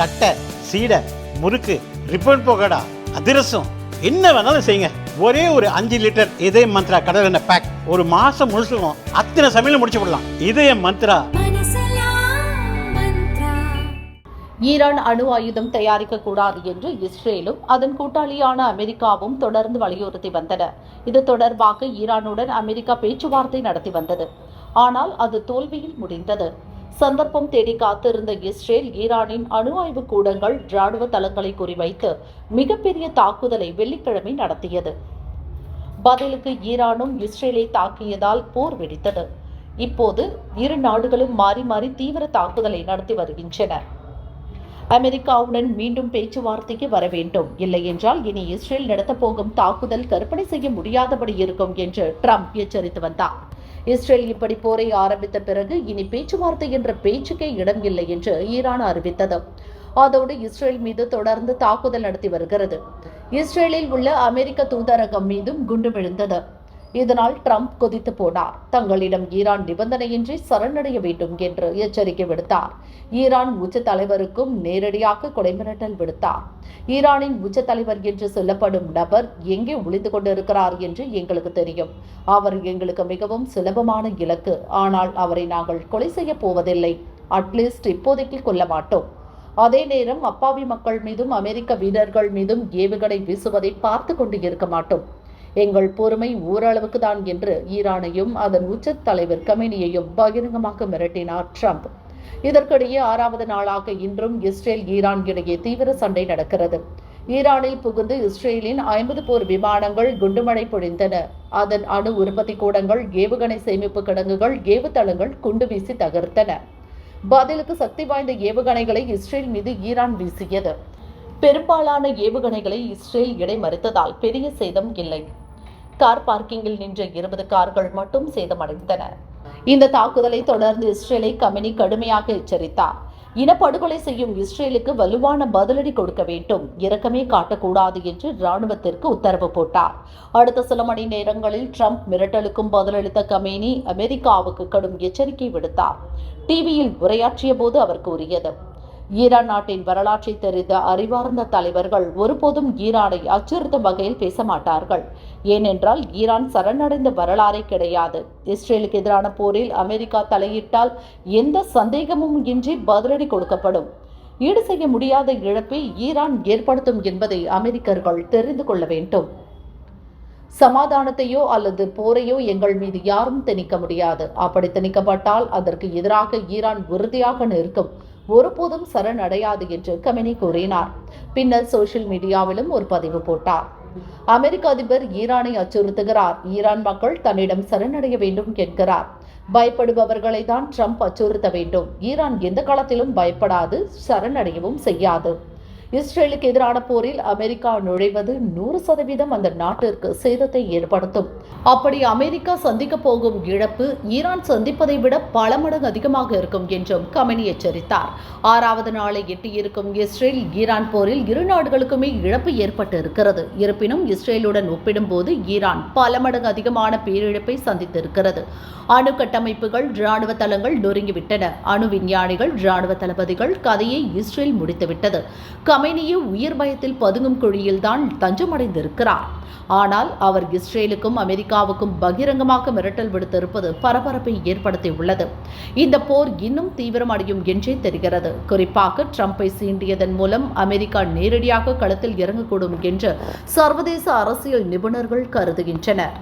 தட்டை சீடை முறுக்கு ரிப்பன் போகடா அதிரசம் என்ன வேணாலும் செய்யுங்க. ஒரே ஒரு அஞ்சு லிட்டர் இதய மந்த்ரா கடல் எண்ணெய் பேக் ஒரு மாசம் முழுசுக்கும் அத்தனை சமையல் முடிச்சு விடலாம். இதய மந்த்ரா. ஈரான் அணு ஆயுதம் தயாரிக்க கூடாது என்று இஸ்ரேலும் அதன் கூட்டாளியான அமெரிக்காவும் தொடர்ந்து வலியுறுத்தி வந்தன. இது தொடர்பாக ஈரானுடன் அமெரிக்கா பேச்சுவார்த்தை நடத்தி வந்தது. ஆனால் அது தோல்வியில் முடிந்தது. சந்தர்ப்பம் தேடி காத்திருந்த இஸ்ரேல் ஈரானின் அணு ஆய்வு கூடங்கள் ராணுவ தளங்களை குறிவைத்து மிகப்பெரிய தாக்குதலை வெள்ளிக்கிழமை நடத்தியது. பதிலுக்கு ஈரானும் இஸ்ரேலை தாக்கியதால் போர் வெடித்தது. இப்போது இரு நாடுகளும் மாறி மாறி தீவிர தாக்குதலை நடத்தி வருகின்றன. அமெரிக்காவுடன் மீண்டும் பேச்சுவார்த்தைக்கு வர வேண்டும். இல்லையென்றால் இனி இஸ்ரேல் நடத்தப் போகும் தாக்குதல் கற்பனை செய்ய முடியாதபடி இருக்கும் என்று ட்ரம்ப் எச்சரித்து வந்தார். இஸ்ரேல் இப்படி போரை ஆரம்பித்த பிறகு இனி பேச்சுவார்த்தை என்ற பேச்சுக்கே இடம் இல்லை என்று ஈரான் அறிவித்தது. அதோடு இஸ்ரேல் மீது தொடர்ந்து தாக்குதல் நடத்தி வருகிறது. இஸ்ரேலில் உள்ள அமெரிக்க தூதரகம் மீதும் குண்டு விழுந்தது. இதனால் ட்ரம்ப் கொதித்து போனார். தங்களிடம் ஈரான் நிபந்தனையின்றி சரணடைய வேண்டும் என்று எச்சரிக்கை விடுத்தார். ஈரான் உச்ச தலைவருக்கும் நேரடியாக கொடைமிரட்டல் விடுத்தார். ஈரானின் உச்ச தலைவர் என்று சொல்லப்படும் நபர் எங்கே ஒளிந்து கொண்டிருக்கிறார் என்று எங்களுக்கு தெரியும். அவர் எங்களுக்கு மிகவும் சுலபமான இலக்கு. ஆனால் அவரை நாங்கள் கொலை செய்ய போவதில்லை. அட்லீஸ்ட் இப்போதைக்கு கொல்ல மாட்டோம். அதே நேரம் அப்பாவி மக்கள் மீதும் அமெரிக்க வீரர்கள் மீதும் ஏவுகணை வீசுவதை பார்த்து கொண்டு இருக்க மாட்டோம். எங்கள் பொறுமை ஓரளவுக்கு தான் என்று ஈரானையும் அதன் உச்ச தலைவர் கமினியையும் பகிரங்கமாக மிரட்டினார் ட்ரம்ப். இதற்கிடையே ஆறாவது நாளாக இன்றும் இஸ்ரேல் ஈரான் இடையே தீவிர சண்டை நடக்கிறது. ஈரானில் புகுந்து இஸ்ரேலின் ஐம்பது போர் விமானங்கள் குண்டுமழை பொழிந்தன. அதன் அணு உற்பத்தி கூடங்கள் ஏவுகணை சேமிப்பு கிடங்குகள் ஏவுதளங்கள் குண்டு வீசி தகர்த்தன. பதிலுக்கு சக்தி வாய்ந்த ஏவுகணைகளை இஸ்ரேல் மீது ஈரான் வீசியது. பெரும்பாலான ஏவுகணைகளை இஸ்ரேல் இடைமறித்ததால் பெரிய சேதம் இல்லை. கார் பார்க்கிங்கில் நின்ற இருபது கார்கள் மட்டும் சேதமடைந்தன. இந்த தாக்குதலை தொடர்ந்து இஸ்ரேலை கமினி கடுமையாக எச்சரித்தார். இனப்படுகொலை செய்யும் இஸ்ரேலுக்கு வலுவான பதிலடி கொடுக்க வேண்டும். இரக்கமே காட்டக்கூடாது என்று ராணுவத்திற்கு உத்தரவு போட்டார். அடுத்த சில மணி நேரங்களில் ட்ரம்ப் மிரட்டலுக்கும் பதிலளித்த கமேனி அமெரிக்காவுக்கு கடும் எச்சரிக்கை விடுத்தார். டிவியில் உரையாற்றிய போது அவர் கூறியது ஈரான் நாட்டின் வரலாற்றை தெரிந்த அறிவார்ந்த தலைவர்கள் ஒருபோதும் ஈரானை அச்சுறுத்தும் வகையில் பேச மாட்டார்கள். ஏனென்றால் ஈரான் சரணடைந்த வரலாறே கிடையாது. இஸ்ரேலுக்கு எதிரான போரில் அமெரிக்கா தலையிட்டால் எந்த சந்தேகமும் இன்றி பதிலடி கொடுக்கப்படும். ஈடு செய்ய முடியாத இழப்பை ஈரான் ஏற்படுத்தும் என்பதை அமெரிக்கர்கள் தெரிந்து கொள்ள வேண்டும். சமாதானத்தையோ அல்லது போரையோ எங்கள் மீது யாரும் திணிக்க முடியாது. அப்படி திணிக்கப்பட்டால் அதற்கு எதிராக ஈரான் உறுதியாக நிற்கும். ஒருபோதும் சரணடையாது என்று கமினி கூறினார். பின்னர் சோஷியல் மீடியாவிலும் ஒரு பதிவு போட்டார். அமெரிக்க அதிபர் ஈரானை அச்சுறுத்துகிறார். ஈரான் மக்கள் தன்னிடம் சரணடைய வேண்டும் என்கிறார் பயப்படுபவர்களை தான் ட்ரம்ப் அச்சுறுத்த வேண்டும். ஈரான் எந்த காலத்திலும் பயப்படாது சரணடையவும் செய்யாது. இஸ்ரேலுக்கு எதிரான போரில் அமெரிக்கா நுழைவது நூறு சதவீதம் அந்த நாட்டிற்கு சேதத்தை ஏற்படுத்தும். அப்படி அமெரிக்கா சந்திக்க போகும் இழப்பு ஈரான் சந்திப்பதை விட பல மடங்கு அதிகமாக இருக்கும் என்றும் கமெனி எச்சரித்தார். ஆறாவது நாளை எட்டியிருக்கும் இஸ்ரேல் ஈரான் போரில் இரு நாடுகளுக்குமே இழப்பு ஏற்பட்டு இருக்கிறது இருப்பினும் இஸ்ரேலுடன் ஒப்பிடும்போது ஈரான் பல மடங்கு அதிகமான பேரிழப்பை சந்தித்திருக்கிறது. அணு கட்டமைப்புகள் ராணுவ தளங்கள் நொறுங்கிவிட்டன. அணு விஞ்ஞானிகள் ராணுவ தளபதிகள் கதையை இஸ்ரேல் முடித்துவிட்டது. கமைனியே உயிர் பயத்தில் பதுங்கும் குழியில்தான் தஞ்சமடைந்திருக்கிறார். ஆனால் அவர் இஸ்ரேலுக்கும் அமெரிக்காவுக்கும் பகிரங்கமாக மிரட்டல் விடுத்திருப்பது பரபரப்பை ஏற்படுத்தியுள்ளது. இந்த போர் இன்னும் தீவிரமடையும் என்றே தெரிகிறது. குறிப்பாக ட்ரம்ப்பை சீண்டியதன் மூலம் அமெரிக்கா நேரடியாக களத்தில் இறங்கக்கூடும் என்று சர்வதேச அரசியல் நிபுணர்கள் கருதுகின்றனர்.